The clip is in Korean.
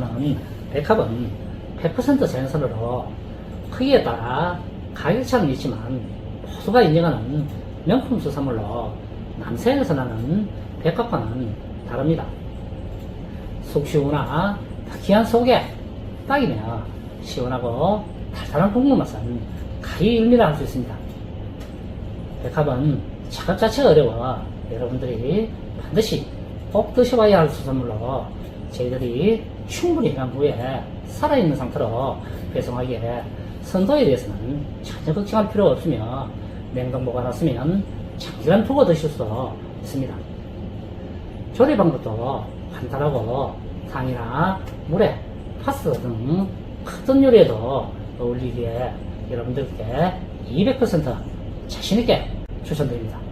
나는 백합은 100% 자연산으로 크기에 따라 가격 차는 있지만 모두가 인정하는 명품 수산물로 나는 백합과는 다릅니다. 속시원하 귀한 속에 딱이며 시원하고 달달한 국물 맛은 가히 일미라 할 수 있습니다. 백합은 작업 자체가 어려워 여러분들이 반드시 꼭 드셔봐야 할 수산물로 저희들이 충분히 해간 후에 살아있는 상태로 배송하기에 선도에 대해서는 전혀 걱정할 필요가 없으며 냉동 보관하시면 장기간 두고 드실 수 있습니다. 조리 방법도 간단하고 탕이나 물에 파스타 등 어떤 요리에도 어울리기에 여러분들께 200% 자신있게 추천드립니다.